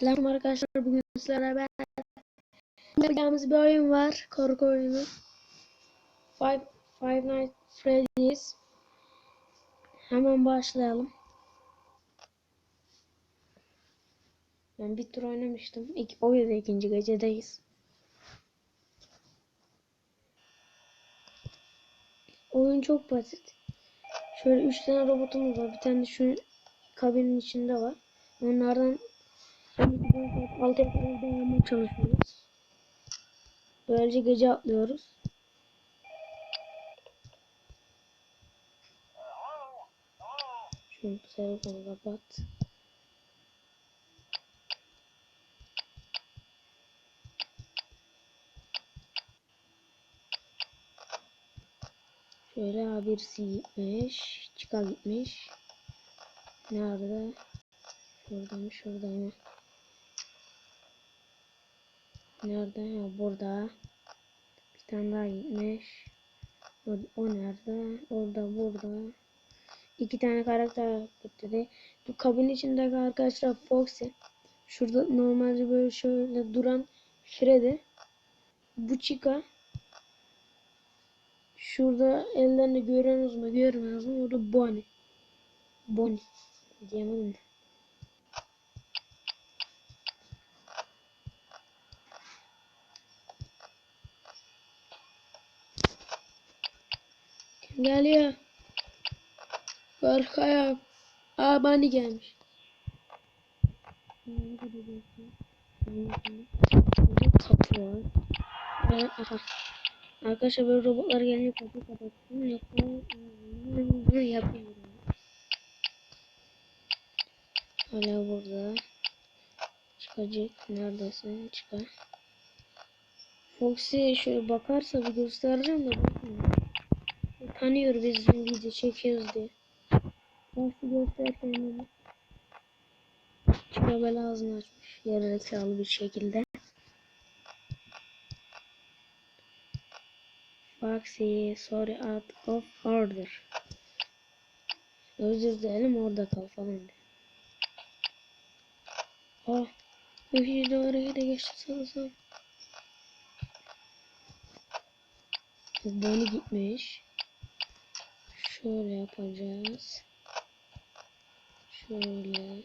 Selam arkadaşlar bugün sizlerle beraber yapacağımız bir oyun var korku oyunu. Five, Five Nights Freddy's. Hemen başlayalım. Ben bir tur oynamıştım. İlk, o yüzden ikinci gecedeyiz. Oyun çok basit. Şöyle üç tane robotumuz var. Bir tane de şu kabinin içinde var. Onlardan 12'den saat 6'ya kadar dayanmaya çalışıyoruz. Böylece gece atlıyoruz. Şunu telefonu kapat. Şöyle A1'si gitmiş. Çıka gitmiş. Nerede? Şurada mı? Nerede? Ya burada. Bir tane daha gitmiş. O, o nerede? Orada, burada. İki tane karakter gitti. Bu kabin içindeki arkadaşlar Foxy. Şurada normalde böyle şöyle duran Freddy. Bu Chica. Şurada ellerini görüyorsunuz mu? Görmüyorsunuz mu? Orada Bonnie. Bonnie. Diyemedim de. Geliyor? Abi. Aa Bani gelmiş. Kapı. Arkadaşlar böyle robotlar gelince kapıyı kapattım. Yoksa yapıyorum. Hala burada. Çıkacak. Neredesin? Çıkar. Foxy şöyle bakarsa bir göstereceğim de Tanıyor biz video çekiyoruz diye. Foxy göster kendini. Çıkar böyle ağzını açmış. Yarı bir şekilde. Foxy sorry out of order. Özür dilerim orada kal falan de. Ah. Öfkeyi de harekete geçti sanırsam. Bonnie gitmiş. Şöyle yapacağız. Şöyle.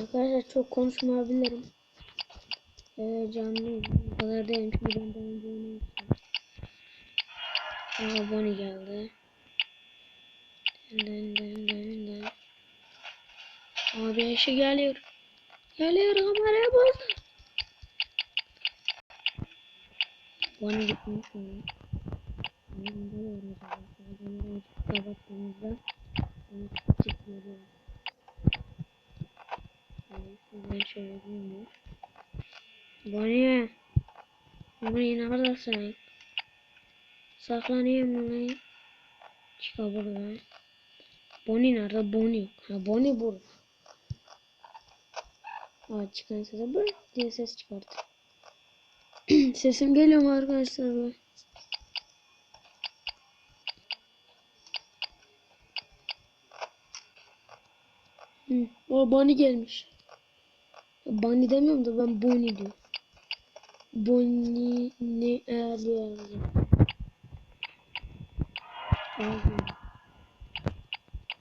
Arkadaşlar çok konuşmayabilirim. Ee, canlıyım. Bu kadar değilim çünkü ben daha önce oynamıştım. Aa geldi. Den den den den. Abi Ayşe geliyor. Geliyor kameraya bozdu. Bonnie gitmiş onu. Bunu böyle öğreneceğiz. Bunu kapattığımızda onu çekiyoruz. Ben şöyle yapayım Bonnie. Bonnie neredesin? Saklanayım mı lan? Çıka burada. Bonnie nerede? Bonnie. Ha Bonnie burada. Aa çıkan sese böyle diye ses çıkardı. Sesim geliyor mu arkadaşlar? Hı, o Bonnie gelmiş. Bonnie demiyorum da ben Bonnie diyorum. Bonnie ne ağlıyor.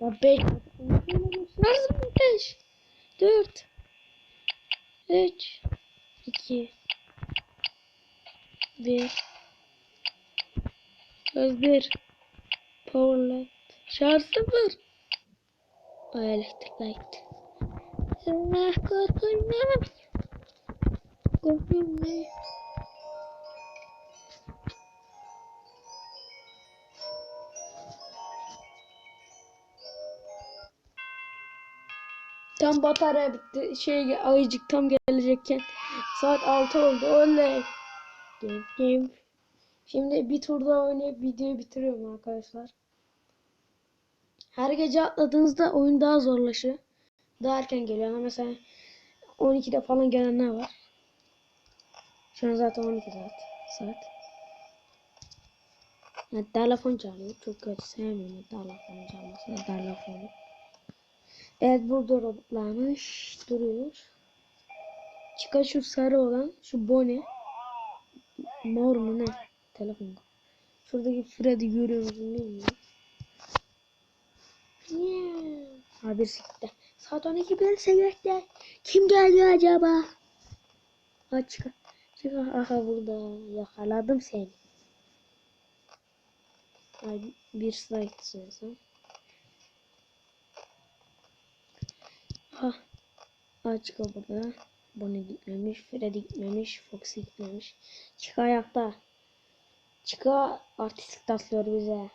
Ya beş. Nasıl beş? Dört. Üç. iki, Bir. Söz bir. Powerlight. Şarj sıfır. Ay elektrik light. Korkunma, korkunma. Korkunma. Tam batarya bitti. Şey ayıcık tam gelecekken saat 6 oldu. Oley. Game game. Şimdi bir turda oynayıp videoyu bitiriyorum arkadaşlar. Her gece atladığınızda oyun daha zorlaşıyor. Daha erken geliyor ama mesela 12'de falan gelenler var. Şu an zaten 12 saat. Saat. Ya, telefon çalıyor. Çok kötü sevmiyorum telefon çalmasını. Telefonu. Evet burada robotlarmış. Duruyor. Çıkan şu sarı olan. Şu bone. Mor mu ne? Telefon. Şuradaki Freddy görüyor musun bilmiyorum. Yeah. Ha birisi gitti. Saat 12 birisi gitti. Kim geliyor acaba? Ha çık. Çık. Aha burada. Yakaladım seni. Ay bir slide istiyorsan. Ha. Aç burada. Bunu gitmemiş. Freddy gitmemiş. Foxy gitmemiş. Çık ayakta. Çıka artistik taslıyor bize.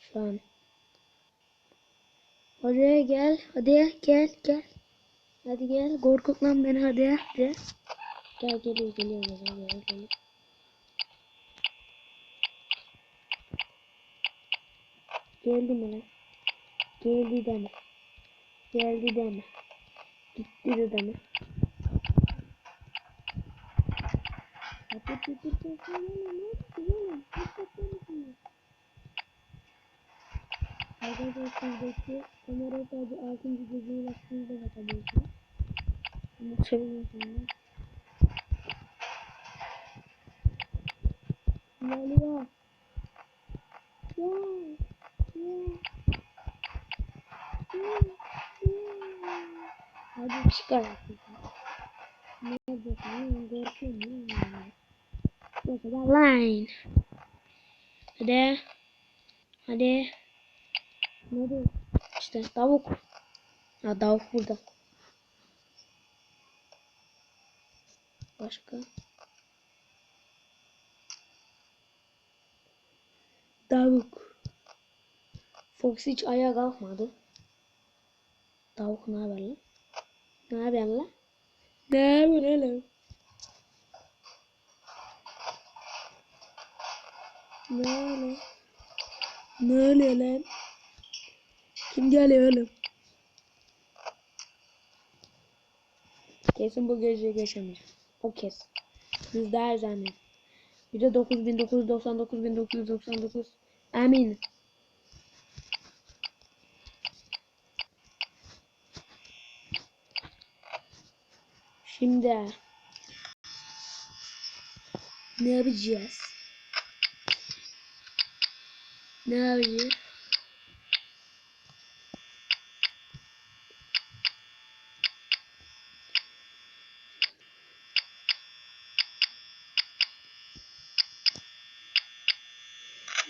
Şu an. Hadi gel. Hadi gel gel. Hadi gel. Korkutma beni hadi. Hadi. Gel geliyor geliyor geliyor geliyor. Geldi mi lan? Geldi deme. Geldi deme. Gitti de deme. Hadi hadi hadi hadi. Arkadaşlar şuradaki kamerayı sadece 6. gözüyle açtığınızda bakabilirsiniz. Ama çevirmiyorsunuz. Geliyor. Yeah. Yeah. Hadi çıkar artık. Neredesin? Korkuyorum. Yok line. Hadi. Hadi. Nerede? İşte tavuk. Ha tavuk burada. Başka. Tavuk. Fox hiç ayağa kalkmadı. Tavuk ne haber lan? Ne haber lan? Ne haber lan? Ne lan? Ne oluyor lan? Kim geliyor oğlum? Kesin bu gece geçemeyeceğim. O kesin. Biz daha emin. Bir de 9999 1999 emin. Şimdi ne yapacağız? Ne yapacağız?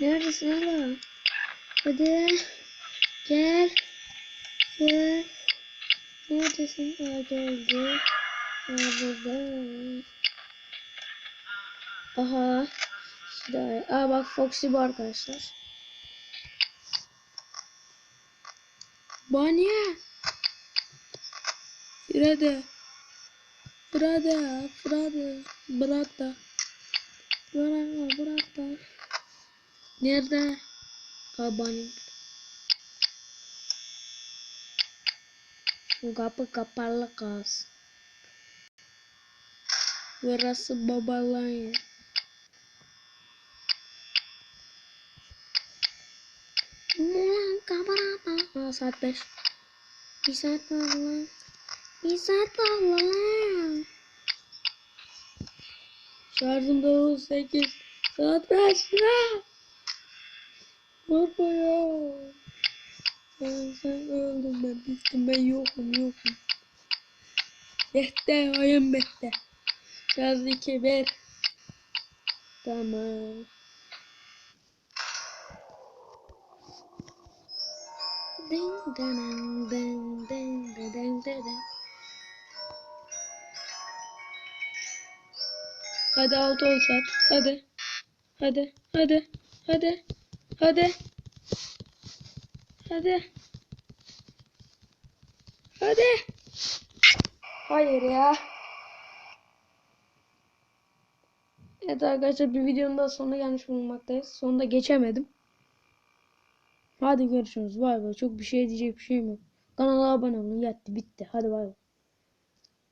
Neredesin oğlum? Hadi. Gel. Gel. Neredesin? Aa geldi. Aa burada. Aha. Şurada. Aa bak Foxy bu arkadaşlar. Banya. Frade. Frade. Frade. Brata. Brata. Brata. Nerede? Abone. Şu kapı kapalı kalsın. Burası babalayın. Mulan kamerama. Aa, saat 5. Bir saat var lan. Bir saat var lan. Şarjım 98. Saat 5. Baba ya. Ben sen öldüm ben bittim ben yokum yokum. Beste ayım beste. Şarj 2 1. Tamam. Ding dang ding ding ding ding ding. Hadi altı ol saat. Hadi. Hadi. Hadi. Hadi. Hadi. Hadi. Hadi. Hayır ya. Evet arkadaşlar bir videonun daha sonuna gelmiş bulunmaktayız. Sonunda geçemedim. Hadi görüşürüz. Bay bay. Çok bir şey diyecek bir şeyim yok. Kanala abone olun. Yetti. Bitti. Hadi bay bay.